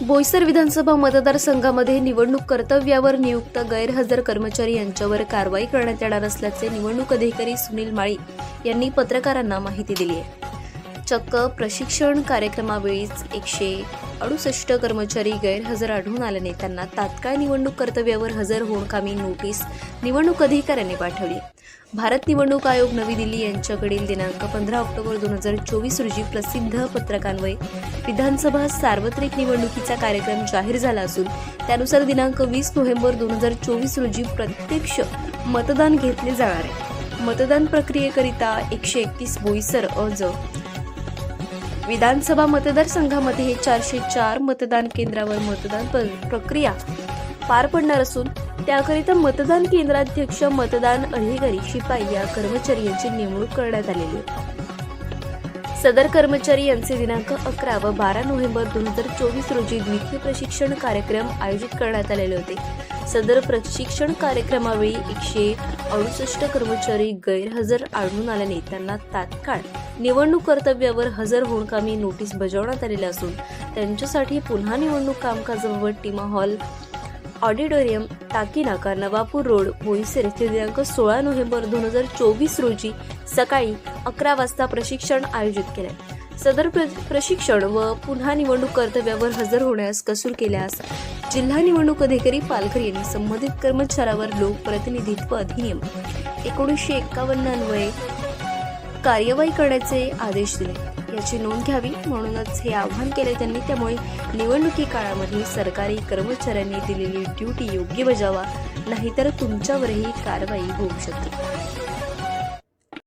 बोईसर विधानसभा मतदारसंघामध्ये निवडणूक कर्तव्यावर नियुक्त गैरहजर कर्मचारी यांच्यावर कारवाई करण्यात येणार असल्याचे निवडणूक अधिकारी सुनील माळी यांनी पत्रकारांना माहिती दिली आहे. चक्क प्रशिक्षण कार्यक्रमावेळीच एकशे अडुसष्ट कर्मचारी गैरहजर आढळून आल्याने त्यांना तात्काळ निवडणूक कर्तव्यावर हजर होणकामी नोटीस निवडणूक अधिकाऱ्यांनी पाठवली. भारत निवडणूक आयोग नवी दिल्ली यांच्याकडील दिनांक पंधरा ऑक्टोबर दोन हजार चोवीस रोजी प्रसिद्ध पत्रकान्वये. विधानसभा सार्वत्रिक निवडणुकीचा कार्यक्रम जाहीर झाला असून त्यानुसार दिनांक वीस नोव्हेंबर दोन हजार चोवीस रोजी प्रत्यक्ष मतदान घेतले जाणार आहे. मतदान प्रक्रियेकरिता एकशे एकतीस बोईसर अज विधानसभा मतदारसंघामध्ये हे चारशे चार मतदान केंद्रावर मतदान प्रक्रिया पार पडणार असून त्याकरिता मतदान केंद्राध्यक्ष मतदान अधिकारी शिपाई या कर्मचारी यांची नेमणूक करण्यात आलेली आहे. सदर कर्मचारी यांचे दिनांक अकरा व बारा नोव्हेंबर दोन हजार चोवीस रोजी द्वितीय प्रशिक्षण कार्यक्रम आयोजित करण्यात आलेले होते. सदर प्रशिक्षण कार्यक्रमावेळी एकशे अडुसष्ट कर्मचारी गैरहजर आढळून आल्याने त्यांना तात्काळ निवडणूक कर्तव्यावर हजर होणकामी नोटीस बजावण्यात आलेली असून त्यांच्यासाठी पुन्हा निवडणूक कामकाजाबाबत टीमा hall auditorium Takinaka Navapur road Boisar येथे दिनांक सोळा नोव्हेंबर दोन हजार चोवीस रोजी सकाळी अकरा वाजता प्रशिक्षण आयोजित केले. सदर प्र प्रशिक्षण व पुन्हा निवडणूक कर्तव्यावर हजर होण्यास कसूर केल्यास जिल्हा निवडणूक अधिकारी पालघर यांनी संबंधित कर्मचाऱ्यावर लोकप्रतिनिधित्व अधिनियम एकोणीसशे एक्कावन्न अन्वये कार्यवाही करण्याचे आदेश दिले. याची नोंद घ्यावी म्हणूनच हे आवाहन केले त्यांनी. त्यामुळे निवडणुकी काळामध्ये सरकारी कर्मचाऱ्यांनी दिलेली ड्युटी योग्य बजावा नाहीतर तुमच्यावरही कारवाई होऊ शकते.